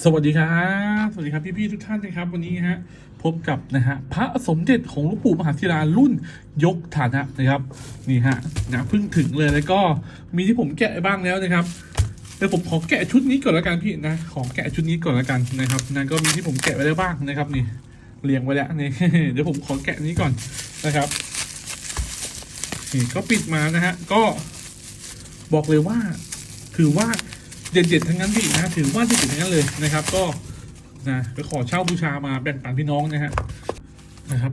สวัสดีครับ สวัสดีครับพี่ๆทุกท่านนะครับ วันนี้ฮะพบกับนะฮะพระสมเด็จของหลวงปู่มหาศิลารุ่นยกฐานะนะครับนี่ฮะนะเพิ่งถึงเลยแล้วก็มีที่ผมแกะบ้างแล้วนะครับเดี๋ยวผมขอแกะชุดนี้ก่อนล้วกันพี่นะขอแกะชุดนี้ก่อนล้วกันนะครับนั่นก็มีที่ผมแกะไว้แล้วบ้างนะครับนี่เรียงไว้แล้วนี่เดี๋ยวผมขอแกะนี้ก่อนนะครับนี่ก็ปิดมานะฮะก็บอกเลยว่าถือว่า เด็ดๆทั้งนั้นพี่นะถือว่าเด็ดๆทั้งนั้นเลยนะครับ ก็นะไปขอเช่าบูชามาแบ่งปันพี่น้องนะฮะนะครับ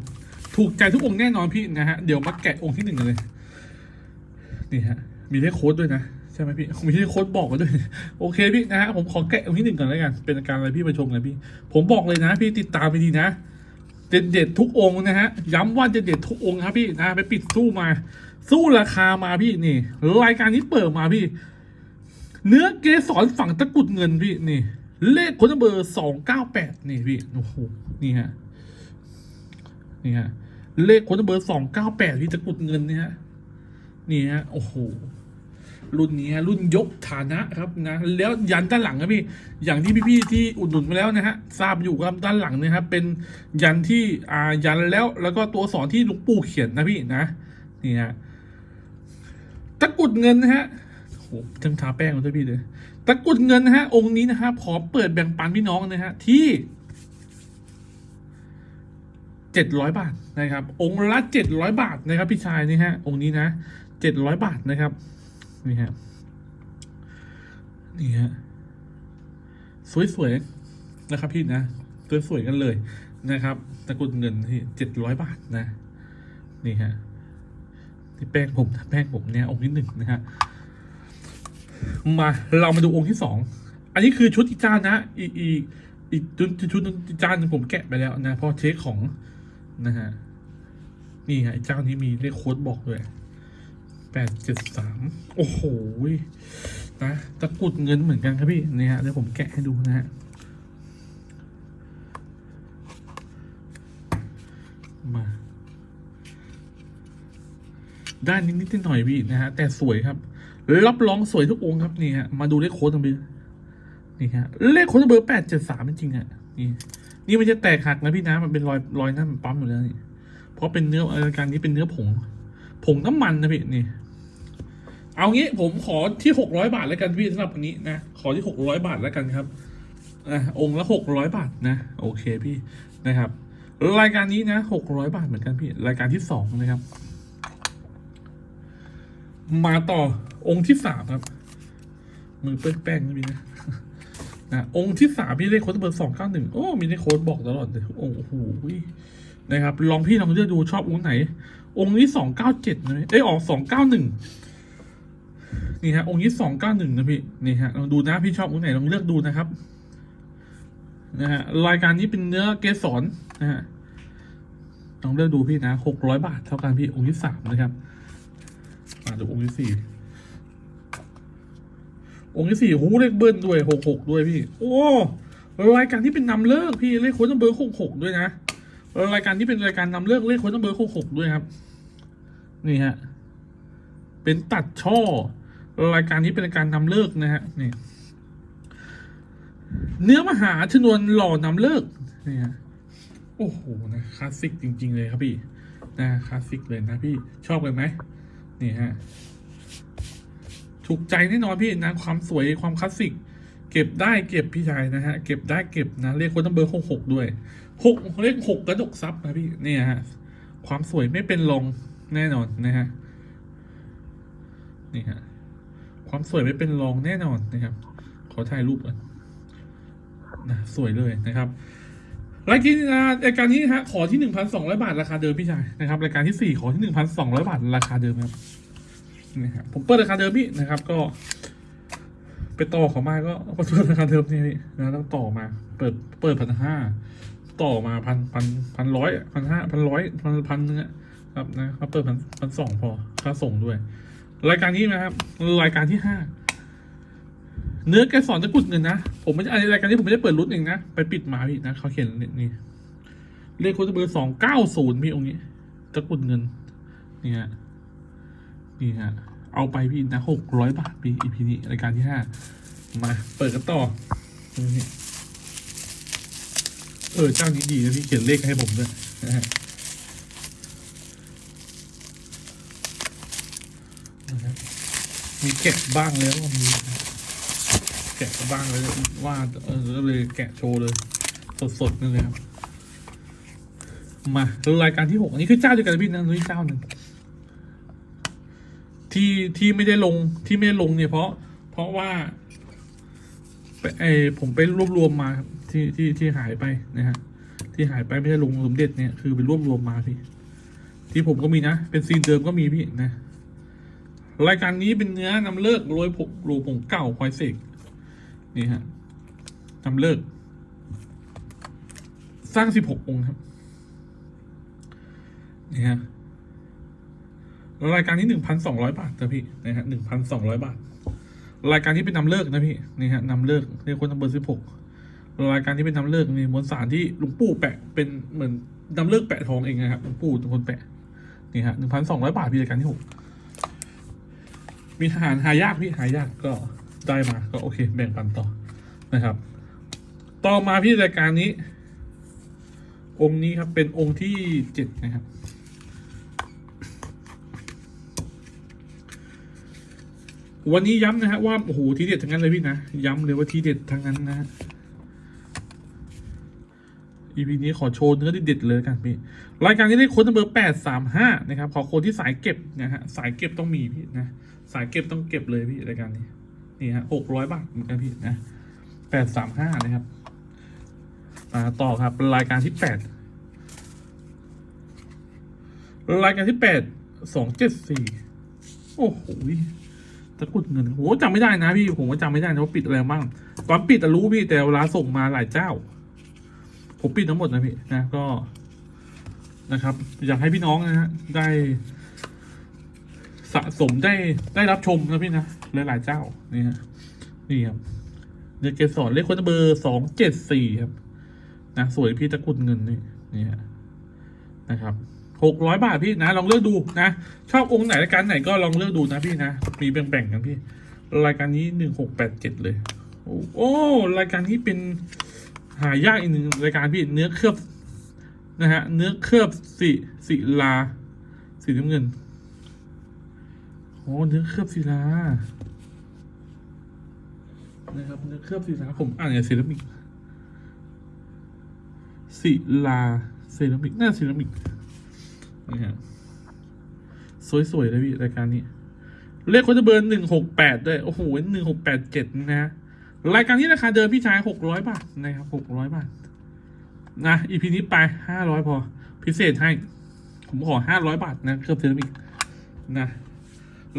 ถูกใจทุกองค์แน่นอนพี่นะฮะเดี๋ยวมาแกะองค์ที่หนึ่งกันเลยนี่ฮะมีเลขโค้ดด้วยนะใช่ไหมพี่มีเลขโค้ดบอกมาด้วย โอเคพี่นะฮะผมขอแกะองค์ที่หนึ่งก่อนแล้วกันเป็นอาการอะไรพี่ไปชมกันพี่ ผมบอกเลยนะ พี่ติดตามไปดีนะเด็ดเด็ดๆทุกองค์นะฮะย้ำว่าเด็ดเด็ดๆทุกองค์ครับพี่นะไปปิดสู้มา สู้ราคามาพี่นี่ รายการนี้เปิดมาพี่ เนื้อเกสรฝั่งตะกุดเงินพี่นี่ เลขคนเบอร์สองเก้าแปดนี่พี่โอ้โหนี่ฮะนี่ฮะเลขคนเบอร์สองเก้าแปดพี่ตะกุดเงินนี่ฮะนี่ฮะโอ้โหรุ่นนี้ฮะรุ่นยกฐานะครับนะแล้วยันด้านหลังนะพี่อย่างที่พี่ๆที่อุดหนุนมาแล้วนะฮะทราบอยู่ครับด้านหลังนะครับเป็นยันที่อ่ายันแล้วแล้วก็ตัวสอนที่ลวงปู่เขียนนะพี่นะนี่ฮะตะกุดเงินนะฮะ โอ้โหจังทาแป้งมาด้วยพี่เลยตะกรุดเงินนะฮะ องค์นี้นะฮะขอเปิดแบ่งปันพี่น้องนะฮะที่เจ็ดร้อยบาทนะครับ องค์ละเจ็ดร้อยบาทนะครับ พี่ชายนี่ฮะ องค์นี้นะเจ็ดร้อยบาทนะครับนี่ฮะนี่ฮะสวยๆนะครับ พี่นะสวยๆกันเลยนะครับ ตะกรุดเงินที่เจ็ดร้อยบาทนะ นี่ฮะที่แป้งผมแป้งผมเนี่ยองค์ที่หนึ่งนะฮะ มาเรามาดูองค์ที่สองอันนี้คือชุดอีจานนะ อีกอีกอีกชุดชุดอีจานผมแกะไปแล้วนะเพอเช็คของนะฮะนี่ฮะไอ้เจ้านี้มีเลขโค้ดบอกด้วยแปดเจ็ดสามโอ้โหนะตะกุดเงินเหมือนกันครับพี่นี่ฮะเดี๋ยวผมแกะให้ดูนะฮะมาด้านนิดๆหน่อยพี่นะฮะแต่สวยครับ รับรองสวยทุกองค์ครับนี่ฮะมาดูเลขโค้ดตรงนี้นี่ฮะเลขโค้ดเบอร์แปดเจ็ดสามจริงๆอะนี่นี่มันจะแตกหักนะพี่นะมันเป็นรอยรอยนั่นมันปั๊มอยู่แล้วนี่เพราะเป็นเนื้อรายการนี้เป็นเนื้อผง ผงน้ำมันนะพี่นี่ เอางี้ผมขอที่หกร้อยบาทแล้วกันพี่สำหรับวันนี้นะขอที่หกร้อยบาทแล้วกันครับอะองค์ละหกร้อยบาทนะ โอเคพี่นะครับ รายการนี้นะหกร้อยบาทเหมือนกันพี่ รายการที่สองนะครับ มาต่อองค์ที่สามครับ มือเปื้อนแป้งนะพี่นะนะองค์ที่สามพี่เลขโค้ดเบอร์สองเก้าหนึ่งโอ้มีเลขโค้ดบอกตลอดเลยโอ้โหนะครับ ลองพี่ลองเลือกดูชอบองค์ไหน องค์นี้สองเก้าเจ็ดนะพี่เอ้ยออกสองเก้าหนึ่งนี่ฮะองค์นี้สองเก้าหนึ่งนะพี่นี่ฮะลองดูนะพี่ชอบองค์ไหนลองเลือกดูนะครับนะฮะรายการนี้เป็นเนื้อเกสรนะฮะลองเลือกดูพี่นะหกร้อยบาทเท่ากันพี่องค์ที่สามนะครับ มาดูองค์ที่สี่องค์ที่สี่หูเลขเบิ้ลด้วยหกหกด้วยพี่ โอ้รายการที่เป็นนำเลิกพี่เลขโค้ดนัมเบอร์หกหกด้วยนะรายการที่เป็นรายการนำเลิกเลขโค้ดนัมเบอร์หกหกด้วยครับ นี่ฮะ เป็นตัดช่อ รายการนี้เป็นรายการนำเลิกนะฮะนี่เนื้อมหาชนวนหล่อนำเลิกนี่ฮะโอ้โหนะคลาสสิกจริง ๆ เลยครับพี่นะคลาสสิกเลยนะพี่ชอบกันไหม นี่ฮะ ถูกใจแน่นอนพี่นะความสวยความคลาสสิก เก็บได้เก็บพี่ชายนะฮะ เก็บได้เก็บนะเลขคนต้องเบอร์หกหกด้วยหกเลขหกกระดกซับนะพี่เนี่ยฮะ ความสวยไม่เป็นรองแน่นอนนะฮะนี่ฮะความสวยไม่เป็นรองแน่นอนนะครับ ขอถ่ายรูปก่อนนะสวยเลยนะครับ รายการรายการนี้ฮะขอที่หนึ่งพันสองร้อยบาทราคาเดิมพี่ชายนะครับรายการที่สี่ขอที่หนึ่งพันสองร้อยบาทราคาเดิมครับนี่ครับผมเปิดราคาเดิมพี่นะครับ ก็ ไปต่อเขามาก็ก็เปิดราคาเดิมนี่พี่นะต้องต่อมา เปิดเปิดพันห้าต่อมาพันพันพันร้อยพันห้าพันร้อยพันพันนึงอะครับนะครับเปิดพันพันสองพอค่าส่งด้วย รายการนี้นะครับ รายการที่ห้า เนื้อแกสอนตะกุดเงินนะ ผมไม่ใช่รายการนี้ผมไม่ได้เปิดรุ่นเองนะ ไปปิดมาพี่นะเขาเขียนนี่เลขโค้ดเบอร์สองเก้าศูนย์พี่องค์นี้ ตะกุดเงิน นี่ฮะ นี่ฮะ เอาไปพี่นะหกร้อยบาทพี่อีพีนี้รายการที่ห้า มาเปิดกันต่อนี่ออเจ้านี้ดีนะพี่เขียนเลขให้ผมด้วยนะฮะมีแกะบ้างแล้วมี แกะบ้างแล้วว่าเออก็เลยแกะโชว์เลย สดๆนั่นเลยครับมารายการที่หกอันนี้คือเจ้าเดียวกันพี่นะนี่เจ้าหนึ่งที่ที่ไม่ได้ลงที่ไม่ได้ลงเนี่ยเพราะ เพราะว่าไปไอผมไปรวบรวมมาที่ที่ที่หายไปนะฮะที่หายไปไม่ได้ลงสมเด็จเนี่ยคือไปรวบรวมมาพี่ ที่ผมก็มีนะ เป็นซีนเดิมก็มีพี่นะรายการนี้เป็นเนื้อนำเลิกโรยผงโรยผงเก่าควายเสก นี่ฮะนำเลิก สร้างสิบหกองค์ครับ นี่ฮะรายการนี้หนึ่งพันสองร้อยบาทนะพี่นะฮะหนึ่งพันสองร้อยบาท รายการที่เป็นนำเลิกนะพี่นี่ฮะนำเลิกเรียกคนนำเบอร์สิบหกรายการที่เป็นนำเลิกนี่มวลสารที่หลุงปู่แปะเป็นเหมือนนำเลิกแปะทองเองนะครับหลุงปู่เป็นคนแปะนี่ฮะหนึ่งพันสองร้อยบาทพี่รายการที่หกมีทหารหายากพี่หายากก็ ได้มาก็โอเคแบ่งปันต่อนะครับ ต่อมาพี่รายการนี้ องค์นี้ครับเป็นองค์ที่เจ็ดนะครับ วันนี้ย้ำนะฮะว่าโอ้โหทีเด็ดทั้งนั้นเลยพี่นะ ย้ำเลยว่าทีเด็ดทั้งนั้นนะฮะ EP นี้ขอโชว์เนื้อเด็ดๆเลยกันพี่ รายการนี้ได้โค้ดนัมเบอร์แปดสามห้านะครับ ขอโค้ดที่สายเก็บนะฮะ สายเก็บต้องมีพี่นะ สายเก็บต้องเก็บเลยพี่รายการนี้ นี่ฮะหกร้อยบาทเหมือนกันพี่นะแปดสามห้านะครับมาต่อครับรายการที่แปดรายการที่แปดสองเจ็ดสี่โอ้โหตะกุดเงินโหจำไม่ได้นะพี่ผมก็จำไม่ได้นะว่าปิดอะไรบ้างตอนปิดอะรู้พี่แต่เวลาส่งมาหลายเจ้า ผมปิดทั้งหมดนะพี่นะก็นะครับ อยากให้พี่น้องนะฮะได้ สะสมได้ได้รับชมนะพี่นะหลายหลายๆเจ้านี่ฮะนี่ครับเดือเกสรเลขคนเบอร์สองเจ็ดสี่ครับ นะ สวยพี่ตะกุดเงินนี่นี่ฮะนะครับหกร้อยบาทพี่นะ ลองเลือกดูนะ ชอบองค์ไหนรายการไหนก็ลองเลือกดูนะพี่นะ มีแบ่งๆกันพี่ รายการนี้หนึ่งหกแปดเจ็ดเลย โอ้รายการนี้เป็นหายากอีกหนึ่งรายการพี่เนื้อเคลือบนะฮะเนื้อเคลือบสีสีลาสีน้ำเงิน อ้เนื้อเคลือบศิลา นะครับ เนื้อเคลือบศิลา ผมอ่านอย่างเซรามิกศิลา เซรามิกน่าเซรามิกนี่ฮะสวยๆเลยพี่รายการนี้ เลขโคจะเบอร์หนึ่งหกแปดด้วย โอ้โหหนึ่งหกแปดเจ็ดนะ รายการนี้ราคาเดิมพี่ชายหกร้อยบาทนะครับหกร้อยบาท นะอีพีนี้ไปห้าร้อยพอ พิเศษให้ ผมขอห้าร้อยบาทนะเคลือบเซรามิกนะ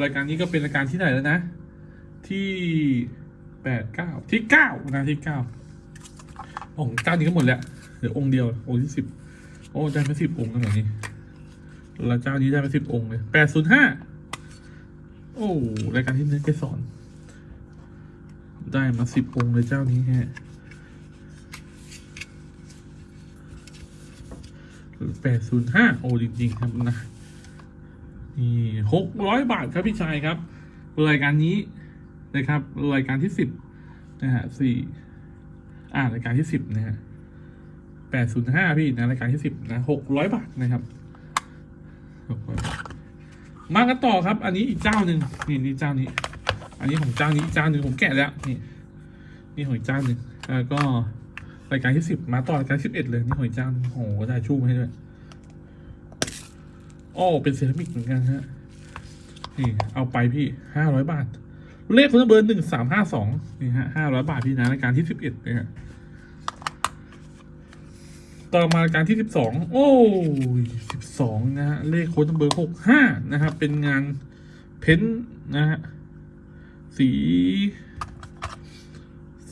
รายการนี้ก็เป็นรายการที่ไหนแล้วนะ ที่แปดเก้าที่เก้านะที่เก้าองค์เจ้านี้ก็หมดแล้วเหลือองค์เดียวองค์ที่สิบโอ้ได้มาสิบองค์กันเหรอนี่แล้วเจ้านี้ได้มาสิบองค์เลยแปดศูนย์ห้าโอ้รายการที่เนื้อเกสรได้มาสิบองค์เลยเจ้านี้ฮะแปดศูนย์ห้าโอ้จริงๆครับนะ นี่หกร้อยบาทครับพี่ชายครับ รายการนี้นะครับ รายการที่สิบนะฮะสี่อ่ารายการที่สิบนะฮะแปดศูนย์ห้าพี่นะรายการที่สิบนะหกร้อยบาทนะครับ600บาทมากันต่อครับ อันนี้อีกเจ้าหนึ่งนี่นี่เจ้านี้ อันนี้ของเจ้านี้เจ้าหนึ่งผมแกะแล้วนี่นี่ของเจ้าหนึ่งแล้วก็รายการที่สิบมาต่อรายการสิบเอ็ดเลยนี่ของเจ้าหนึ่งโอ้โหได้ชู่มาให้ด้วย โอ้เป็นเซรามิกเหมือนกันฮะนี่เอาไปพี่ห้าร้อยบาท เลขคนเบอร์หนึ่งสามห้าสองนี่ฮะห้าร้อยบาทพี่นะรายการที่สิบเอ็ดนะฮะต่อมารายการที่สิบสองโอ้สิบสองนะฮะเลขโค้ดเบอร์หกห้านะครับเป็นงานเพ้นนะฮะสี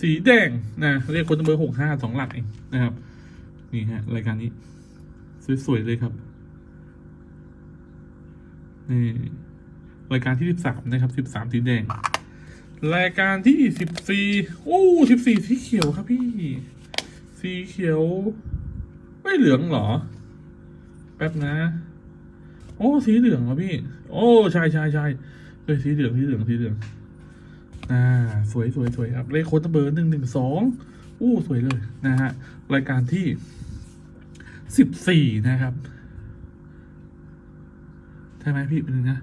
สีแดงนะเลขโค้ดเบอร์หกห้าสองหลักเองนะครับ นี่ฮะรายการนี้ สวยๆเลยครับ นี่รายการที่สิบสามนะครับสิบสามสีแดง รายการที่สิบสี่โอ้สิบสี่สีเขียวครับพี่ สีเขียว ไม่เหลืองเหรอ แป๊บนะ โอ้สีเหลืองเหรอพี่ โอ้ใช่ใช่ใช่เฮ้ยสีเหลืองสีเหลืองสีเหลืองอ่าสวยสวยสวยครับเลขโค้ดเบอร์หนึ่งหนึ่งสองอู้สวยเลยนะฮะรายการที่สิบสี่นะครับ ใช่ไหมพี่เป็นงนะ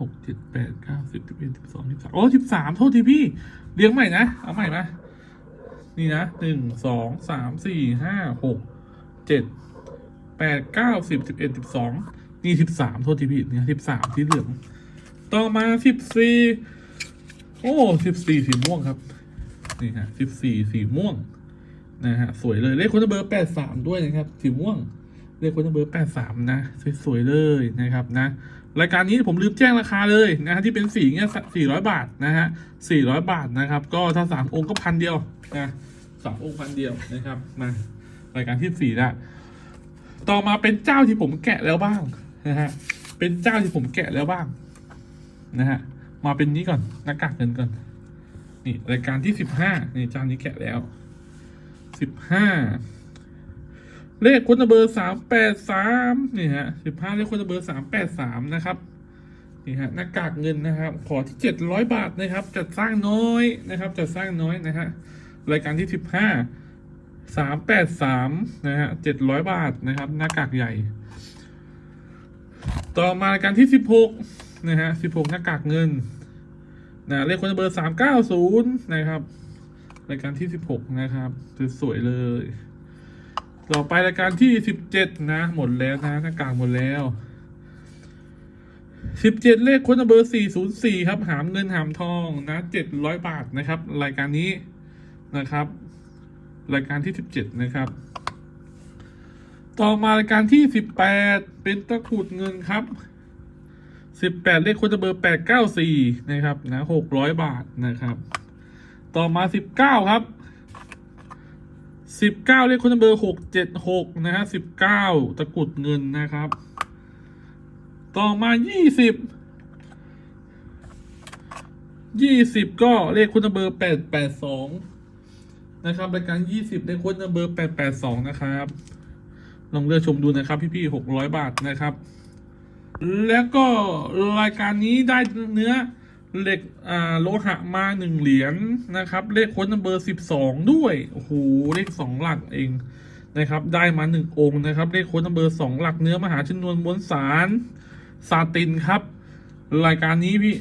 หกเจ็ดแปดเก้าสิบสิบเอ็ดสิบสองสิบสามโอ้สิบสามโทษทีพี่ เลี้ยงใหม่นะ เอาใหม่นะนี่นะหนึ่งสองสามสี่ห้าหกเจ็ดแปดเก้าสิบสิบเอ็ดสิบสองนี่สิบสามโทษทีพี่เนี่ยสิบสามที่เหลือง ต่อมาสิบสี่โอ้สิบสี่สีม่วงครับนี่ฮะสิบสี่สีม่วงนะฮะสวยเลยเลขคนเบอร์แปดสามด้วยนะครับสีม่วง เลขคนเบอร์แปดสามนะ สวยๆเลยนะครับนะรายการนี้ผมลืมแจ้งราคาเลยนะฮะที่เป็นสีเงี้ยสี่ร้อยบาทนะฮะสี่ร้อยบาทนะครับ ก็ถ้าสามองค์ก็พันเดียวนะสามองค์พันเดียวนะครับมารายการที่สี่ละต่อมาเป็นเจ้าที่ผมแกะแล้วบ้างนะฮะเป็นเจ้าที่ผมแกะแล้วบ้างนะฮะมาเป็นนี้ก่อนหน้ากากเงินก่อนนี่รายการที่สิบห้านี่เจ้านี้แกะแล้วสิบห้า เลขคนเบอร์สามแปดสามนี่ฮะสิบห้าเลขคนเบอร์สามแปดสามนะครับนี่ฮะหน้ากากเงินนะครับ ขอที่เจ็ดร้อยบาทนะครับ จัดสร้างน้อยนะครับ จัดสร้างน้อยนะฮะรายการที่สิบห้าสามแปดสามนะฮะเจ็ดร้อยบาทนะครับ หน้ากากใหญ่ ต่อมารายการที่สิบหกนะฮะสิบหกหน้ากากเงินนะเลขคนเบอร์สามเก้าศูนย์นะครับ รายการที่สิบหกนะครับสวยๆเลย ต่อไปรายการที่สิบเจ็ดนะ หมดแล้วนะหน้ากากหมดแล้วสิบเจ็ดเลขคนเบอร์สี่ศูนย์สี่ครับ หามเงินหามทองนะเจ็ดร้อยบาทนะครับ รายการนี้นะครับ รายการที่สิบเจ็ดนะครับ ต่อมารายการที่สิบแปดเป็นตะกรุดเงินครับสิบแปดเลขคนเบอร์แปดเก้าสี่นะครับนะหกร้อยบาทนะครับ ต่อมาสิบเก้าครับ สิบเก้าเลขคนเบอร์หกเจ็ดหกนะฮะสิบเก้าตะกุดเงินนะครับ ต่อมายี่สิบยี่สิบก็เลขคนเบอร์แปดแปดสองนะครับรายการยี่สิบเลขคนเบอร์แปดแปดสองนะครับ ลองเลือกชมดูนะครับ พี่ๆหกร้อยบาทนะครับ แล้วก็รายการนี้ได้เนื้อ เหล็กอ่าโลหะมาหนึ่งเหรียญนะครับ เลขค้นเบอร์สิบสองด้วย โอ้โห เลขสองหลักเองนะครับ ได้มาหนึ่งองค์นะครับ เลขค้นเบอร์สองหลักเนื้อมหาชนวนมวลสารซาตินครับ รายการนี้พี่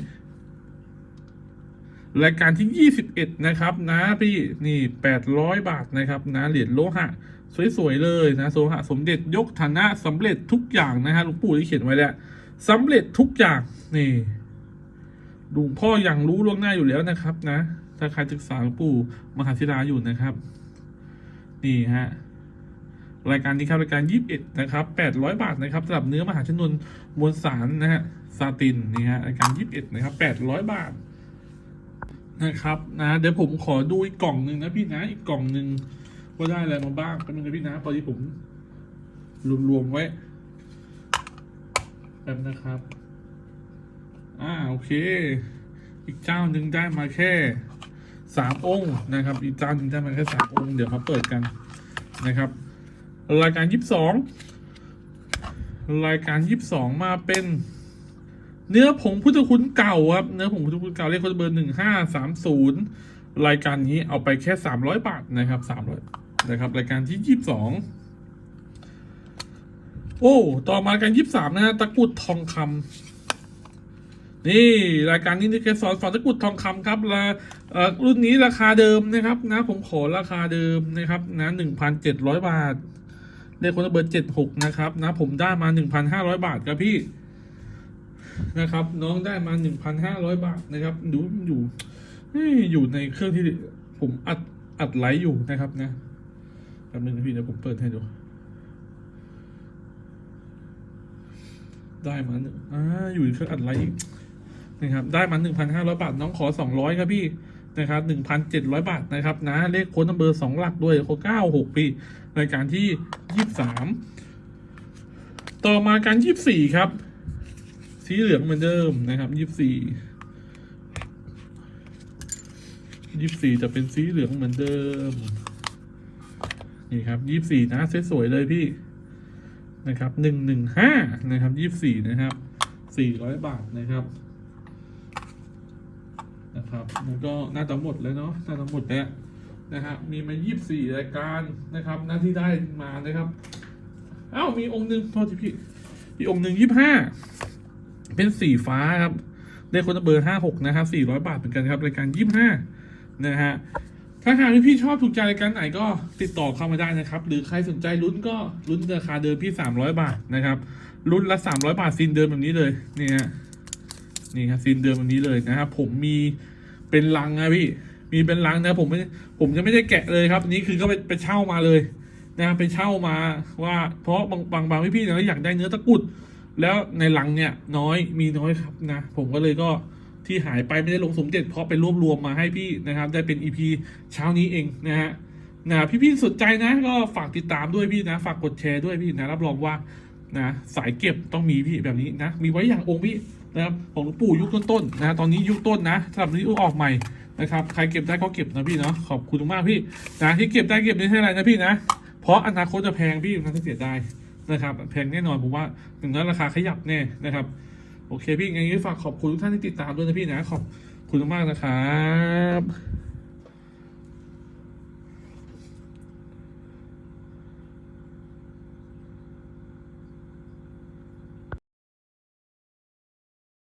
รายการที่ยี่สิบเอ็ดนะครับ นะพี่นี่แปดร้อยบาทนะครับ นะเหรียญโลหะ สวยๆเลยนะโลหะสมเด็จยกฐานะสำเร็จทุกอย่างนะฮะหลวงปู่ที่เขียนไว้แล้วสำเร็จทุกอย่างนี่ หลวงพ่ออย่างรู้ล่วงหน้าอยู่แล้วนะครับนะ ถ้าใครศึกษาหลวงปู่มหาศิลาอยู่นะครับ นี่ฮะ รายการนี้ครับรายการยี่สิบเอ็ดนะครับแปดร้อยบาทนะครับสำหรับเนื้อมหาชนวนมวลสารนะฮะซาตินนี่ฮะรายการยี่สิบเอ็ดนะครับแปดร้อยบาทนะครับนะเดี๋ยวผมขอดูอีกกล่องหนึ่งนะพี่นะอีกกล่องหนึ่งว่าได้อะไรมาบ้างแป๊บนึงนะพี่นะพอดีผมรวมๆไว้แป๊บนะครับ อ่าโอเค อีกเจ้าหนึ่งได้มาแค่สามองค์นะครับ อีกเจ้าหนึ่งได้มาแค่สามองค์เดี๋ยวมาเปิดกันนะครับ รายการยี่สิบสองรายการยี่สิบสองมาเป็น เนื้อผงพุทธคุณเก่าครับเนื้อผงพุทธคุณเก่าเลขค้ดเบอร์หนึ่งห้าสามศูนย์รายการนี้เอาไปแค่สามร้อยบาทนะครับสามร้อยนะครับ รายการที่ยี่สิบสองโอ้ ต่อมาการยี่สิบสามนะฮะ ตะกุดทองคำ นี่รายการนี้นี่แกสอนสอนตะกุดทองคำครับละรุ่นนี้ราคาเดิมนะครับนะผมขอราคาเดิมนะครับนะหนึ่งพันเจ็ดร้อยบาทเลขโค้ดเบอร์เจ็ดหกนะครับนะผมได้มาหนึ่งพันห้าร้อยบาทครับพี่นะครับ น้องได้มาหนึ่งพันห้าร้อยบาทนะครับดูอยู่อยู่ในเครื่องที่ผมอัดอัดไลฟ์อยู่นะครับนะแป๊บนึงนะพี่เดี๋ยวผมเปิดให้ดูได้มาหนึ่งอ่าอยู่ในเครื่องอัดไลฟ์ นะครับได้มาหนึ่งพันห้าร้อยบาท น้องขอสองร้อยครับพี่นะครับหนึ่งพันเจ็ดร้อยบาทนะครับนะเลขโค้ดนัมเบอร์สองหลักด้วยโค้ดเก้าหกพี่รายการที่ยี่สามต่อมาการยี่สี่ครับ สีเหลืองเหมือนเดิมนะครับยี่สี่ยี่สี่จะเป็นสีเหลืองเหมือนเดิม นี่ครับยี่สี่นะสวยๆเลยพี่นะครับหนึ่งหนึ่งห้านะครับยี่สี่นะครับสี่ร้อยบาทนะครับ นะครับแล้วก็น่าจะหมดแล้วเนาะน่าจะหมดแล้วนะฮะมีมา 24 รายการนะครับหน้าที่ได้มานะครับเอ้ามีองค์หนึ่งโทษทีพี่อีกองค์หนึ่ง25เป็นสีฟ้าครับได้คนละเบอร์56นะครับ400บาทเหมือนกันครับรายการ25นะฮะถ้าหากพี่ชอบถูกใจรายการไหนก็ติดต่อเข้ามาได้นะครับ หรือใครสนใจลุ้นก็ลุ้นราคาเดิมพี่300บาทนะครับลุ้นละ300บาทซินเดิมแบบนี้เลยเนี่ฮะ นี่ครับซินเดิมแบบนี้เลยนะครับผมมีเป็นลังนะพี่ มีเป็นลังนะผมไม่ผมจะไม่ได้แกะเลยครับนี้คือก็ไปไปเช่ามาเลยนะไปเช่ามาว่าเพราะบางบางบางพี่ๆเนี่ยอยากได้เนื้อตะกุด แล้วในลังเนี่ยน้อยมีน้อยครับนะผมก็เลยก็ที่หายไปไม่ได้ลงสมเด็จเพราะไปรวบรวมมาให้พี่นะครับ ได้เป็นอีพีเช้านี้เองนะฮะนะพี่ๆสนใจนะก็ฝากติดตามด้วยพี่นะ ฝากกดแชร์ด้วยพี่นะรับรองว่า นะสายเก็บต้องมีพี่แบบนี้นะมีไว้อย่างองค์พี่นะครับของหลวงปู่ยุคต้นๆนะตอนนี้ยุคต้นนะสำหรับนี้ออกใหม่นะครับใครเก็บได้ก็เก็บนะพี่เนาะขอบคุณมากพี่นะที่เก็บได้เก็บไม่ใช่อะไรนะพี่นะ เพราะอนาคตจะแพงพี่นะที่เสียดายนะครับแพงแน่นอนผมว่าถึงนั้นราคาขยับแน่นะครับโอเคพี่งั้นฝากขอบคุณทุกท่านที่ติดตามด้วยนะพี่นะขอบคุณมากนะครับ